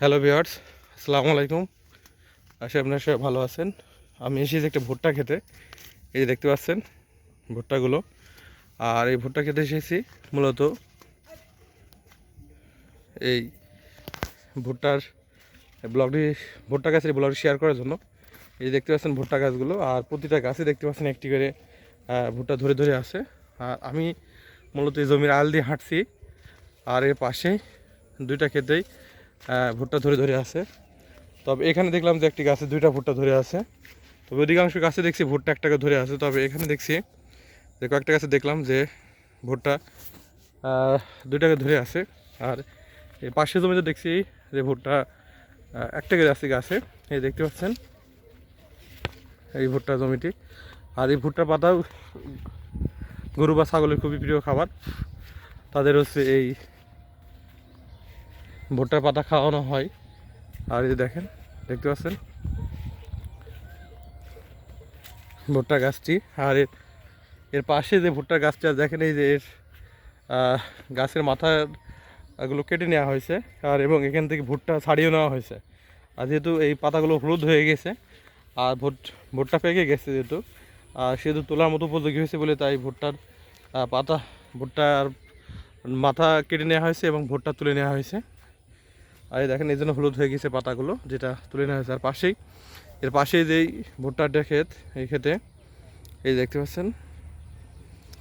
Hello viewers আসসালামু আলাইকুম। আশা আপনার সবাই ভালো আছেন। আমি এসেছি একটা ভুট্টা খেতে। এই দেখতে পাচ্ছেন ভুট্টাগুলো। আর এই ভুট্টা খেতে এসেছি মূলত এই ভুট্টার ব্লগটি, ভুট্টা গাছের ব্লগটি শেয়ার করার জন্য। এই দেখতে পাচ্ছেন ভুট্টা গাছগুলো, আর প্রতিটা গাছে দেখতে পাচ্ছেন একটি করে ভুট্টা ধরে ধরে আছে। আর আমি মূলত এই জমির আল দিয়ে হাঁটছি। আর এর পাশে দুইটা ক্ষেতেই ভুট্টা ধরে ধরে আছে। তবে এখানে দেখলাম যে একটি গাছে দুইটা ভুট্টা ধরে আছে। তবে অধিকাংশ গাছে দেখছি ভুট্টা একটাকে ধরে আছে। তবে এখানে দেখছি যে কয়েকটা গাছে দেখলাম যে ভুট্টা দুইটাকে ধরে আছে। আর এই পাশের জমিতে দেখছি যে ভুট্টা আহ, একটাকে আছে গাছে। এই দেখতে পাচ্ছেন এই ভুট্টা জমিটি। আর এই ভুট্টার পাতাও গরু বা ছাগলের খুবই প্রিয় খাবার। তাদের হচ্ছে এই ভুট্টার পাতা খাওয়ানো হয়। আর এই দেখেন, দেখতে পাচ্ছেন? ভুট্টা গাছটি, আর এর এর পাশে যে ভুট্টা গাছটা, দেখেন এই যে এর গাছের মাথা এগুলো কেটে নেওয়া হয়েছে, আর এবং এখান থেকে ভুট্টা ছাড়িয়ে নেওয়া হয়েছে। আর যেহেতু এই পাতাগুলো হলুদ হয়ে গেছে, আর ভুট, ভুট্টা পেকে গেছে যেহেতু, আর সেহেতু তোলার মতো উপযোগী হয়েছে বলে তাই ভুট্টার পাতা, ভুট্টার মাথা কেটে নেওয়া হয়েছে এবং ভুট্টা তুলে নেওয়া হয়েছে। আর এই দেখেন, এই জন্য হলুদ হয়ে গেছে পাতাগুলো, যেটা তুলে নেওয়া হয়েছে আর পাশেই। এর পাশেই যেই ভুট্টাটা ক্ষেত, এই ক্ষেতে, এই দেখতে পাচ্ছেন,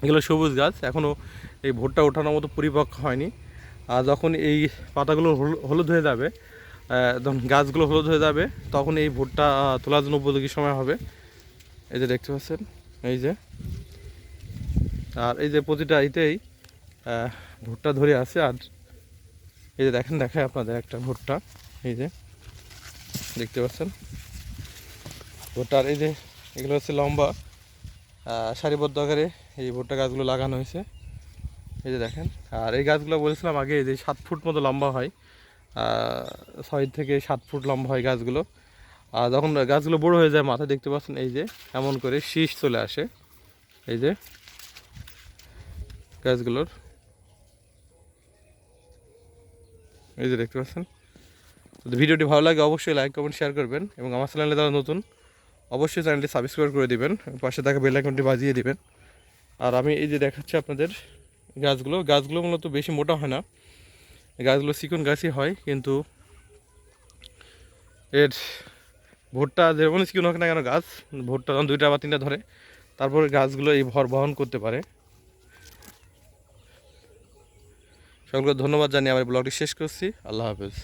এগুলো সবুজ গাছ এখনও এই ভুট্টা ওঠানোর মতো পরিপক্ক হয়নি। আর যখন এই পাতাগুলো হলু- হলুদ হয়ে যাবে যখন গাছগুলো হলুদ হয়ে যাবে, তখন এই ভুট্টা তোলার জন্য উপযোগী সময় হবে। এই যে দেখতে পাচ্ছেন, এই যে। আর এই যে প্রতিটা ইতেই ভুট্টা ধরে আছে, আর এই যে দেখেন, দেখায় আপনাদের একটা ভুট্টা। এই যে, দেখতে পাচ্ছেন? ভুট্টার এই যে, এগুলো হচ্ছে লম্বা সারিবদ্ধ আকারে এই ভুট্টা গাছগুলো লাগানো হয়েছে। এই যে দেখেন, আর এই গাছগুলো বলেছিলাম আগে যে সাত ফুট মতো লম্বা হয় ছয় থেকে সাত ফুট লম্বা হয় গাছগুলো। আর যখন গাছগুলো বড় হয়ে যায় মাথায়, দেখতে পাচ্ছেন এই যে, এমন করে শীষ চলে আসে। এই যে, গাছগুলোর এই যে দেখতে পাচ্ছেন? ভিডিওটি ভালো লাগে, অবশ্যই লাইক কমেন্ট শেয়ার করবেন এবং আমার চ্যানেলে যারা নতুন, অবশ্যই চ্যানেলটি সাবস্ক্রাইব করে দিবেন, পাশে থাকা বেল আইকনটি বাজিয়ে দিবেন। আর আমি এই যে দেখাচ্ছি আপনাদের গাছগুলো। গাছগুলো মূলত বেশি মোটা হয় না। গাছগুলো চিকন গাছই হয়, কিন্তু এর ভুট্টা যেমন চিকন হোক না কেন গাছ, ভুট্টা যখন দুইটা বা তিনটা ধরে, তারপরে গাছগুলো এই ভর বহন করতে পারে। সকলকে ধন্যবাদ জানিয়ে আমার ব্লগটি শেষ করছি। আল্লাহ হাফেজ।